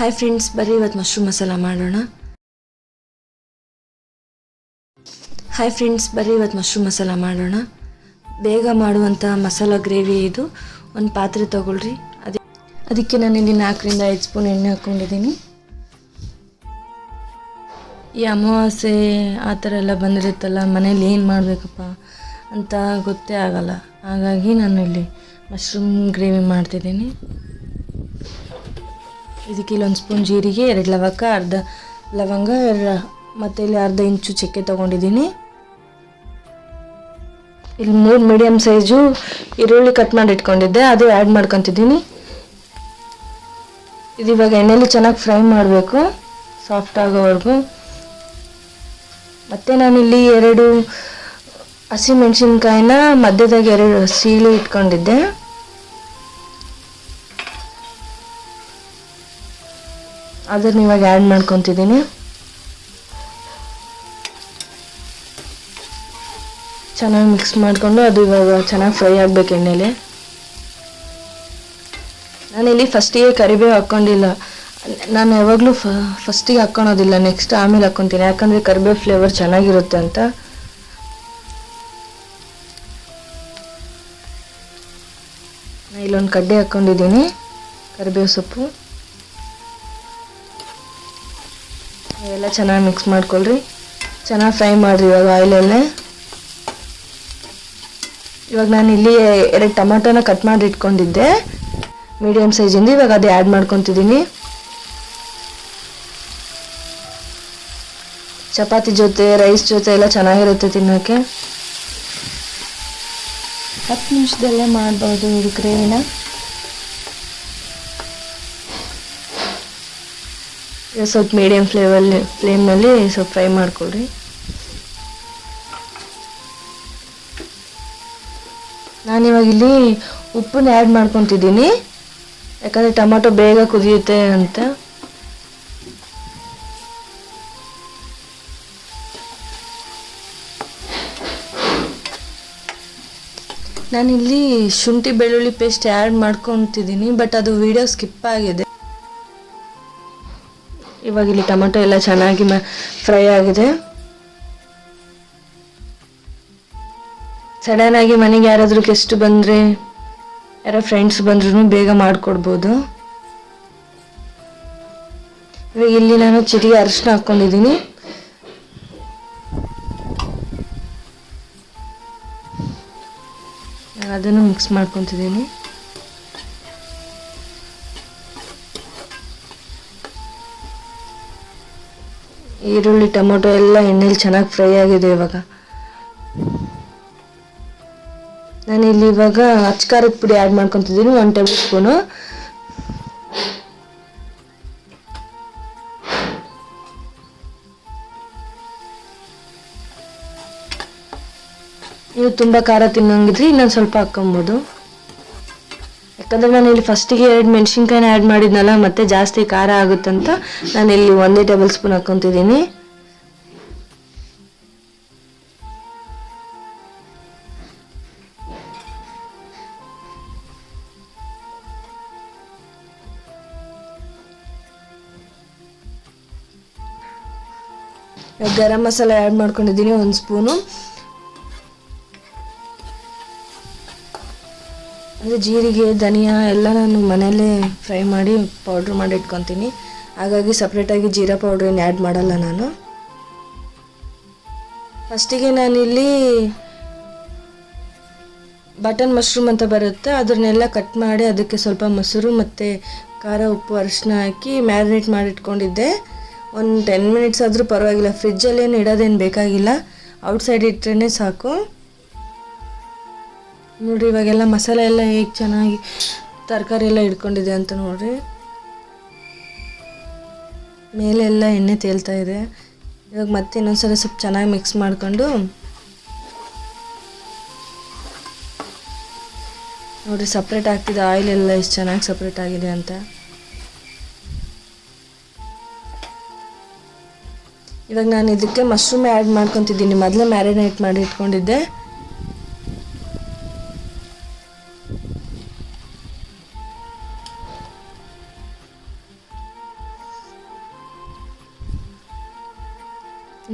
Hi friends ಬರ್ರಿ ಇವತ್ತು mushroom masala ಮಾಡೋಣ. ಹಾಯ್ ಫ್ರೆಂಡ್ಸ್ ಬರೀ ಇವತ್ತು ಮಶ್ರೂಮ್ ಮಸಾಲ ಮಾಡೋಣ. ಬೇಗ ಮಾಡುವಂಥ ಮಸಾಲ ಗ್ರೇವಿ ಇದು. ಒಂದು ಪಾತ್ರೆ ತೊಗೊಳ್ರಿ. ಅದೇ ಅದಕ್ಕೆ ನಾನು ಇಲ್ಲಿ ನಾಲ್ಕರಿಂದ ಐದು ಸ್ಪೂನ್ ಎಣ್ಣೆ ಹಾಕ್ಕೊಂಡಿದ್ದೀನಿ ಈ ಅಮಾವಾಸ್ಯೆ ಆ ಥರ ಎಲ್ಲ ಬಂದಿರುತ್ತಲ್ಲ, ಮನೇಲಿ ಏನು ಮಾಡಬೇಕಪ್ಪ ಅಂತ ಗೊತ್ತೇ ಆಗಲ್ಲ. ಹಾಗಾಗಿ ನಾನು ಇಲ್ಲಿ ಮಶ್ರೂಮ್ ಗ್ರೇವಿ ಮಾಡ್ತಿದ್ದೀನಿ. ಇದಕ್ಕೆ ಇಲ್ಲೊಂದು ಸ್ಪೂನ್ ಜೀರಿಗೆ, ಎರಡು ಲವಂಗ ಅರ್ಧ ಲವಂಗ ಮತ್ತು ಇಲ್ಲಿ ಅರ್ಧ ಇಂಚು ಚಕ್ಕೆ ತೊಗೊಂಡಿದ್ದೀನಿ. ಇಲ್ಲಿ ಮೂರು ಮೀಡಿಯಮ್ ಸೈಜು ಈರುಳ್ಳಿ ಕಟ್ ಮಾಡಿ ಇಟ್ಕೊಂಡಿದ್ದೆ, ಅದು ಆ್ಯಡ್ ಮಾಡ್ಕೊತಿದ್ದೀನಿ. ಇದು ಇವಾಗ ಎಣ್ಣೆಲಿ ಚೆನ್ನಾಗಿ ಫ್ರೈ ಮಾಡಬೇಕು ಸಾಫ್ಟ್ ಆಗೋವರೆಗೂ. ಮತ್ತು ನಾನಿಲ್ಲಿ ಎರಡು ಹಸಿಮೆಣಸಿನ್ಕಾಯಿನ ಮಧ್ಯದಾಗ ಎರಡು ಸೀಳಿ ಇಟ್ಕೊಂಡಿದ್ದೆ. ಅದನ್ನ ಇವಾಗ ಆ್ಯಡ್ ಮಾಡ್ಕೊತಿದ್ದೀನಿ ಚೆನ್ನಾಗಿ ಮಿಕ್ಸ್ ಮಾಡಿಕೊಂಡು ಅದು ಇವಾಗ ಚೆನ್ನಾಗಿ ಫ್ರೈ ಆಗಬೇಕು ಎಣ್ಣೆಲಿ. ನಾನಿಲ್ಲಿ ಫಸ್ಟಿಗೆ ಕರಿಬೇವು ಹಾಕ್ಕೊಂಡಿಲ್ಲ ನಾನು ಯಾವಾಗಲೂ ಫ ಫಸ್ಟಿಗೆ ಹಾಕ್ಕೊಳೋದಿಲ್ಲ ನೆಕ್ಸ್ಟ್ ಆಮೇಲೆ ಹಾಕ್ಕೊತೀನಿ. ಯಾಕಂದರೆ ಕರಿಬೇವು ಫ್ಲೇವರ್ ಚೆನ್ನಾಗಿರುತ್ತೆ ಅಂತ. ನಾನು ಇಲ್ಲೊಂದು ಕಡ್ಡೆ ಹಾಕ್ಕೊಂಡಿದ್ದೀನಿ ಕರಿಬೇವು ಸೊಪ್ಪು. ಎಲ್ಲ ಚೆನ್ನಾಗಿ ಮಿಕ್ಸ್ ಮಾಡ್ಕೊಳ್ರಿ. ಚೆನ್ನಾಗಿ ಫ್ರೈ ಮಾಡಿರಿ ಇವಾಗ ಆಯಿಲಲ್ಲೇ ಇವಾಗ ನಾನು ಇಲ್ಲಿ ಎರಡು ಟೊಮೆಟೊನ ಕಟ್ ಮಾಡಿ ಇಟ್ಕೊಂಡಿದ್ದೆ. ಮೀಡಿಯಮ್ ಸೈಜಿಂದ ಇವಾಗ ಅದು ಆ್ಯಡ್ ಮಾಡ್ಕೊತಿದ್ದೀನಿ. ಚಪಾತಿ ಜೊತೆ ರೈಸ್ ಜೊತೆ ಎಲ್ಲ ಚೆನ್ನಾಗಿರುತ್ತೆ ತಿನ್ನೋಕ್ಕೆ ಹತ್ತು ನಿಮಿಷದಲ್ಲೇ ಮಾಡ್ಬೋದು ಇದು ಗ್ರೇವಿನ. ಸ್ವಲ್ಪ ಮೀಡಿಯಮ್ ಫ್ಲೇವಲ್ಲಿ ಫ್ಲೇಮ್ನಲ್ಲಿ ಸ್ವಲ್ಪ ಫ್ರೈ ಮಾಡ್ಕೊಳ್ರಿ. ನಾನಿವಾಗ ಇಲ್ಲಿ ಉಪ್ಪನ್ನ ಆ್ಯಡ್ ಮಾಡ್ಕೊತಿದ್ದೀನಿ. ಯಾಕಂದರೆ ಟೊಮಾಟೊ ಬೇಗ ಕುದಿಯುತ್ತೆ ಅಂತ. ನಾನಿಲ್ಲಿ ಶುಂಠಿ ಬೆಳ್ಳುಳ್ಳಿ ಪೇಸ್ಟ್ ಆ್ಯಡ್ ಮಾಡ್ಕೊತಿದ್ದೀನಿ ಬಟ್ ಅದು ವಿಡಿಯೋ ಸ್ಕಿಪ್ ಆಗಿದೆ. ಇವಾಗ ಇಲ್ಲಿ ಟೊಮೆಟೊ ಎಲ್ಲ ಚೆನ್ನಾಗಿ ಫ್ರೈ ಆಗಿದೆ. ಸಡನ್ ಆಗಿ ಮನೆಗೆ ಯಾರಾದರೂ ಗೆಸ್ಟ್ ಬಂದರೆ, ಯಾರೋ ಫ್ರೆಂಡ್ಸ್ ಬಂದ್ರೂ ಬೇಗ ಮಾಡಿಕೊಡ್ಬೋದು. ಇವಾಗ ಇಲ್ಲಿ ನಾನು ಚಿಟಿಗೆ ಅರಿಶಿನ ಹಾಕ್ಕೊಂಡಿದ್ದೀನಿ ಅದನ್ನು ಮಿಕ್ಸ್ ಮಾಡ್ಕೊತಿದ್ದೀನಿ. ಈರುಳ್ಳಿ, ಟೊಮೊಟೊ ಎಲ್ಲ ಎಣ್ಣೆಲಿ ಚೆನ್ನಾಗಿ ಫ್ರೈ ಆಗಿದೆ ಇವಾಗ. ನಾನು ಇಲ್ಲಿ ಇವಾಗ ಅಚ್ಕಾರದ ಪುಡಿ ಆ್ಯಡ್ ಮಾಡ್ಕೊತಿದ್ದೀನಿ ಒನ್ ಟೇಬಲ್ ಸ್ಪೂನು ನೀವು ತುಂಬ ಖಾರ ತಿನ್ನೋಂಗಿದ್ರೆ ಇನ್ನೊಂದು ಸ್ವಲ್ಪ ಹಾಕ್ಕೊಬೋದು. ಯಾಕಂದರೆ ನಾನು ಇಲ್ಲಿ ಫಸ್ಟಿಗೆ ಎರಡು ಮೆಣಸಿನ್ಕಾಯಿನ ಆ್ಯಡ್ ಮಾಡಿದ್ನಲ್ಲ, ಮತ್ತೆ ಜಾಸ್ತಿ ಖಾರ ಆಗುತ್ತಂತ ನಾನು ಇಲ್ಲಿ ಒಂದೇ ಟೇಬಲ್ ಸ್ಪೂನ್ ಹಾಕ್ಕೊತಿದ್ದೀನಿ. ಗರಂ ಮಸಾಲ ಆ್ಯಡ್ ಮಾಡ್ಕೊಂಡಿದ್ದೀನಿ ಒಂದು ಸ್ಪೂನು ಅಂದರೆ ಜೀರಿಗೆ, ಧನಿಯಾ ಎಲ್ಲ ನಾನು ಮನೆಯಲ್ಲೇ ಫ್ರೈ ಮಾಡಿ ಪೌಡ್ರ್ ಮಾಡಿ ಇಟ್ಕೊತೀನಿ. ಹಾಗಾಗಿ ಸಪ್ರೇಟಾಗಿ ಜೀರಾ ಪೌಡ್ರ್ ಏನು ಆ್ಯಡ್ ಮಾಡಲ್ಲ ನಾನು. ಫಸ್ಟಿಗೆ ನಾನಿಲ್ಲಿ ಬಟನ್ ಮಶ್ರೂಮ್ ಅಂತ ಬರುತ್ತೆ. ಅದನ್ನೆಲ್ಲ ಕಟ್ ಮಾಡಿ ಅದಕ್ಕೆ ಸ್ವಲ್ಪ ಮೊಸರು ಮತ್ತು ಖಾರ, ಉಪ್ಪು ಅರಿಶಿನ ಹಾಕಿ ಮ್ಯಾರಿನೇಟ್ ಮಾಡಿಟ್ಕೊಂಡಿದ್ದೆ ಒಂದು ಟೆನ್ ಮಿನಿಟ್ಸ್ ಆದರೂ ಪರವಾಗಿಲ್ಲ. ಫ್ರಿಜ್ಜಲ್ಲೇನು ಇಡೋದೇನು ಬೇಕಾಗಿಲ್ಲ. ಔಟ್ಸೈಡ್ ಇಟ್ಟರೆ ಸಾಕು. ನೋಡ್ರಿ, ಇವಾಗೆಲ್ಲ ಮಸಾಲೆ ಎಲ್ಲ ಹೇಗೆ ಚೆನ್ನಾಗಿ ತರಕಾರಿ ಎಲ್ಲ ಇಟ್ಕೊಂಡಿದೆ ಅಂತ ನೋಡಿರಿ. ಮೇಲೆ ಎಲ್ಲ ಎಣ್ಣೆ ತೇಲ್ತಾ ಇದೆ. ಇವಾಗ ಮತ್ತೆ ಇನ್ನೊಂದ್ಸಲ ಸ್ವಲ್ಪ ಚೆನ್ನಾಗಿ ಮಿಕ್ಸ್ ಮಾಡಿಕೊಂಡು ನೋಡಿರಿ ಸಪ್ರೇಟ್ ಆಗ್ತಿದೆ ಆಯಿಲ್ ಎಲ್ಲ ಎಷ್ಟು ಚೆನ್ನಾಗಿ ಸಪ್ರೇಟ್ ಆಗಿದೆ ಅಂತ. ಇವಾಗ ನಾನು ಇದಕ್ಕೆ ಮಶ್ರೂಮ್ ಆ್ಯಡ್ ಮಾಡ್ಕೊತಿದ್ದೀನಿ. ಮೊದಲೇ ಮ್ಯಾರಿನೇಟ್ ಮಾಡಿ ಇಟ್ಕೊಂಡಿದ್ದೆ.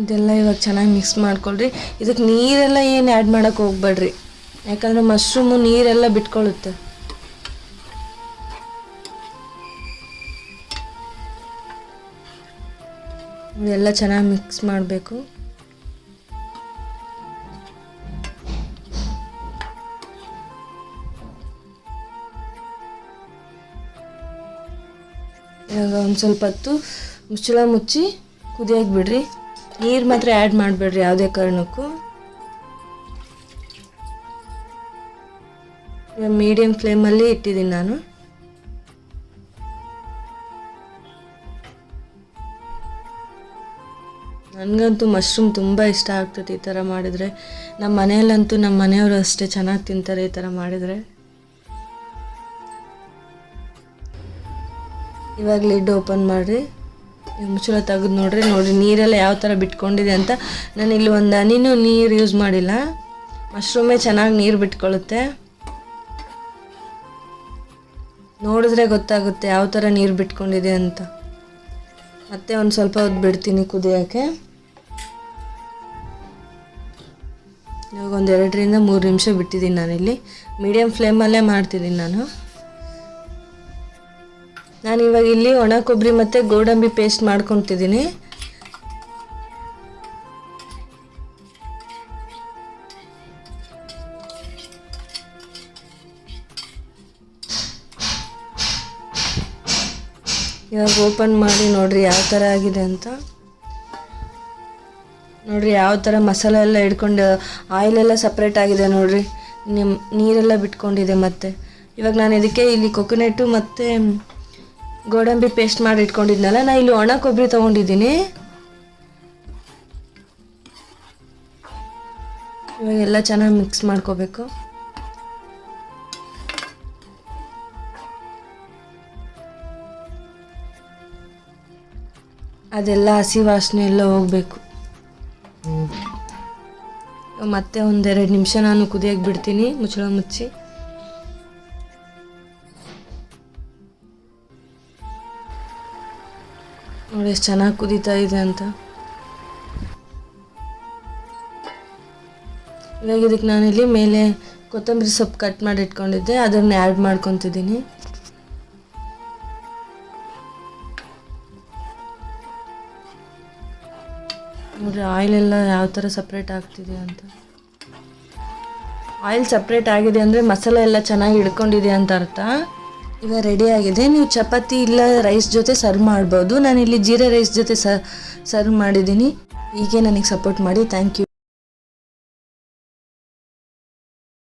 ಇದೆಲ್ಲ ಇವಾಗ ಚೆನ್ನಾಗಿ ಮಿಕ್ಸ್ ಮಾಡ್ಕೊಳ್ರಿ. ಇದಕ್ಕೆ ನೀರೆಲ್ಲ ಏನು ಆ್ಯಡ್ ಮಾಡೋಕ್ಕೆ ಹೋಗ್ಬೇಡ್ರಿ. ಯಾಕಂದರೆ ಮಶ್ರೂಮು ನೀರೆಲ್ಲ ಬಿಟ್ಕೊಳ್ಳುತ್ತೆ ಇದೆಲ್ಲ ಚೆನ್ನಾಗಿ ಮಿಕ್ಸ್ ಮಾಡಬೇಕು. ಇವಾಗ ಒಂದು ಸ್ವಲ್ಪ ಹೊತ್ತು ಮುಚ್ಚಳ ಮುಚ್ಚಿ ಕುದಿಯೋಕೆ ಬಿಡ್ರಿ ನೀರು ಮಾತ್ರ ಆ್ಯಡ್ ಮಾಡಬೇಡ್ರಿ ಯಾವುದೇ ಕಾರಣಕ್ಕೂ. ಮೀಡಿಯಮ್ ಫ್ಲೇಮಲ್ಲಿ ಇಟ್ಟಿದ್ದೀನಿ ನಾನು. ನನಗಂತೂ ಮಶ್ರೂಮ್ ತುಂಬ ಇಷ್ಟ ಆಗ್ತದೆ ಈ ಥರ ಮಾಡಿದರೆ. ನಮ್ಮ ಮನೆಯಲ್ಲಂತೂ ನಮ್ಮ ಮನೆಯವರು ಅಷ್ಟೇ ಚೆನ್ನಾಗಿ ತಿಂತಾರೆ ಈ ಥರ ಮಾಡಿದರೆ. ಇವಾಗ ಲಿಡ್ ಓಪನ್ ಮಾಡಿರಿ. ಮುಚ್ಚಳ ತೆಗೆದು ನೋಡ್ರಿ. ನೋಡಿ ನೀರೆಲ್ಲ ಯಾವ ಥರ ಬಿಟ್ಕೊಂಡಿದೆ ಅಂತ. ನಾನು ಇಲ್ಲಿ ಒಂದು ಹನಿನೂ ನೀರು ಯೂಸ್ ಮಾಡಿಲ್ಲ. ಮಶ್ರೂಮೇ ಚೆನ್ನಾಗಿ ನೀರು ಬಿಟ್ಕೊಳ್ಳುತ್ತೆ ನೋಡಿದ್ರೆ ಗೊತ್ತಾಗುತ್ತೆ ಯಾವ ಥರ ನೀರು ಬಿಟ್ಕೊಂಡಿದೆ ಅಂತ. ಮತ್ತೆ ಒಂದು ಸ್ವಲ್ಪ ಹೊತ್ತು ಬಿಡ್ತೀನಿ ಕುದಿಯೋಕ್ಕೆ. ಇವಾಗ ಒಂದು ಎರಡರಿಂದ ಮೂರು ನಿಮಿಷ ಬಿಟ್ಟಿದ್ದೀನಿ ನಾನಿಲ್ಲಿ. ಮೀಡಿಯಮ್ ಫ್ಲೇಮಲ್ಲೇ ಮಾಡ್ತಿದ್ದೀನಿ ನಾನು. ನಾನು ಇವಾಗ ಇಲ್ಲಿ ಒಣ ಕೊಬ್ಬರಿ ಮತ್ತು ಗೋಡಂಬಿ ಪೇಸ್ಟ್ ಮಾಡ್ಕೊತಿದ್ದೀನಿ. ಇವಾಗ ಓಪನ್ ಮಾಡಿ ನೋಡ್ರಿ ಯಾವ ಥರ ಆಗಿದೆ ಅಂತ. ನೋಡ್ರಿ ಯಾವ ಥರ ಮಸಾಲೆ ಎಲ್ಲ ಹಿಡ್ಕೊಂಡು ಆಯಿಲೆಲ್ಲ ಸಪ್ರೇಟ್ ಆಗಿದೆ ನೋಡ್ರಿ. ನಿಮ್ಮ ನೀರೆಲ್ಲ ಬಿಟ್ಕೊಂಡಿದೆ ಮತ್ತೆ. ಇವಾಗ ನಾನು ಇದಕ್ಕೆ ಇಲ್ಲಿ ಕೊಕೊನೆಟ್ಟು ಮತ್ತು ಗೋಡಂಬಿ ಪೇಸ್ಟ್ ಮಾಡಿ ಇಟ್ಕೊಂಡಿದ್ನಲ್ಲ ನಾನು ಇಲ್ಲಿ ಒಣ ಕೊಬ್ಬರಿ ತೊಗೊಂಡಿದ್ದೀನಿ. ಇವಾಗ ಎಲ್ಲ ಚೆನ್ನಾಗಿ ಮಿಕ್ಸ್ ಮಾಡ್ಕೋಬೇಕು. ಅದೆಲ್ಲ ಹಸಿ ವಾಸನೆ ಎಲ್ಲ ಹೋಗಬೇಕು. ಮತ್ತೆ ಒಂದೆರಡು ನಿಮಿಷ ನಾನು ಕುದಿಯೋಕೆ ಬಿಡ್ತೀನಿ ಮುಚ್ಚಳ ಮುಚ್ಚಿ. ನೋಡಿ, ಎಷ್ಟು ಚೆನ್ನಾಗಿ ಕುದೀತಾ ಇದೆ ಅಂತ. ಇವಾಗ ಇದಕ್ಕೆ ನಾನಿಲ್ಲಿ ಮೇಲೆ ಕೊತ್ತಂಬರಿ ಸೊಪ್ಪು ಕಟ್ ಮಾಡಿ ಇಟ್ಕೊಂಡಿದ್ದೆ, ಅದನ್ನು ಆ್ಯಡ್ ಮಾಡ್ಕೊತಿದ್ದೀನಿ. ನೋಡ್ರಿ ಆಯಿಲ್ ಎಲ್ಲ ಯಾವ ಥರ ಸಪ್ರೇಟ್ ಆಗ್ತಿದೆ ಅಂತ. ಆಯಿಲ್ ಸಪ್ರೇಟ್ ಆಗಿದೆ ಅಂದರೆ ಮಸಾಲೆ ಎಲ್ಲ ಚೆನ್ನಾಗಿ ಹಿಡ್ಕೊಂಡಿದೆ ಅಂತ ಅರ್ಥ. ಈಗ ರೆಡಿ ಆಗಿದೆ. ನೀವು ಚಪಾತಿ ಇಲ್ಲ ರೈಸ್ ಜೊತೆ ಸರ್ವ್ ಮಾಡ್ಬೋದು. ನಾನಿಲ್ಲಿ ಜೀರಾ ರೈಸ್ ಜೊತೆ ಸರ್ವ್ ಮಾಡಿದ್ದೀನಿ. ಹೀಗೆ ನನಗೆ ಸಪೋರ್ಟ್ ಮಾಡಿ. Thank you